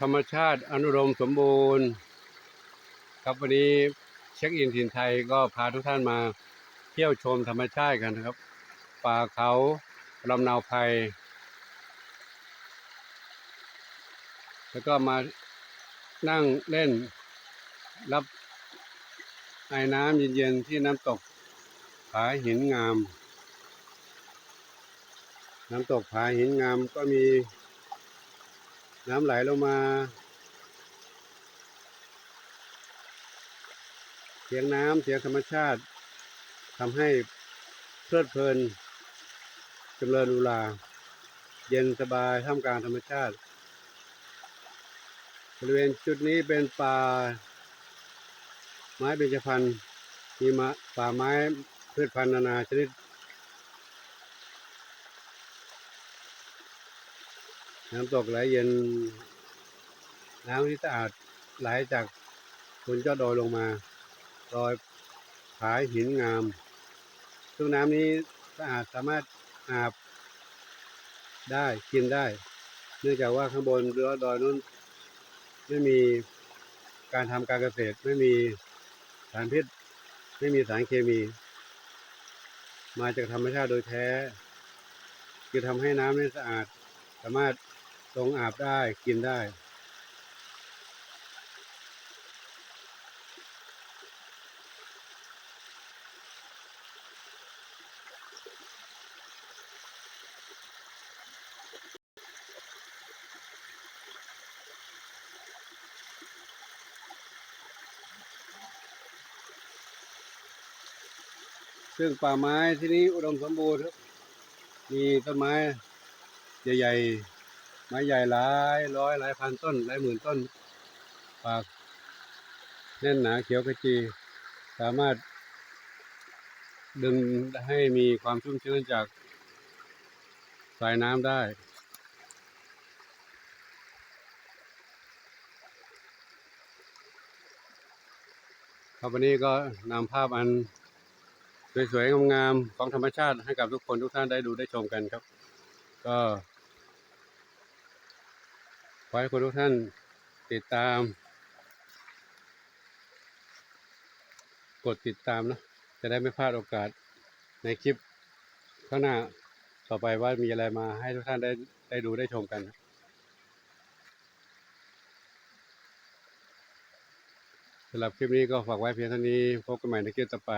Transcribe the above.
ธรรมชาติอนุรมสมบูรณ์ ครับวันนี้เช็คอินถิ่นไทยก็พาทุกท่านมาเที่ยวชมธรรมชาติกันนะครับ ป่าเขาลำนาวไพรแล้วก็มานั่งเล่นรับไอ้น้ำเย็นๆที่น้ำตกผาหินงาม น้ำตกผาหินงามก็มี น้ำไหลลงมาเสียงน้ำเสียงธรรมชาติทำให้เพลิดเพลินจำเริญอุลา เย็นสบายท่ามกลางธรรมชาติ บริเวณจุดนี้เป็นป่า ไม้เบญจพรรณมีมะป่าไม้พืชพันธุ์นานาชนิด น้ำตกไหลเย็น น้ำที่สะอาดไหลจากบนยอดดอยลงมารอยผายหินงาม ซึ่งน้ำนี้สะอาดสามารถอาบได้กินได้ เนื่องจากว่าข้างบนยอดดอยนั้นไม่มีการทำการเกษตรไม่มีสารพิษไม่มีสารเคมี มาจากธรรมชาติโดยแท้ คือทำให้น้ำนี้สะอาด สามารถ ลงอาบได้กินได้ ซึ่งป่าไม้ที่นี้อุดมสมบูรณ์มีต้นไม้ใหญ่ๆ ไม้ใหญ่หลายร้อยหลายพันต้นหลายหมื่นต้นปากแน่นหนาเขียวขจี สามารถ ดึงให้มีความชุ่มชื้นจากสายน้ำได้ ครับวันนี้ก็นำภาพอันสวยๆงามๆของธรรมชาติให้กับทุกคนทุกท่านได้ดูได้ชมกันครับ ก็ ขอให้คนทุกท่านติดตาม กดติดตามนะจะได้ไม่พลาดโอกาสในคลิปข้างหน้าต่อไปว่ามีอะไรมาให้ทุกท่านได้ได้ดูได้ชมกันสำหรับคลิปนี้ก็ฝากไว้เพียงเท่านี้ พบกันใหม่ในคลิปต่อไป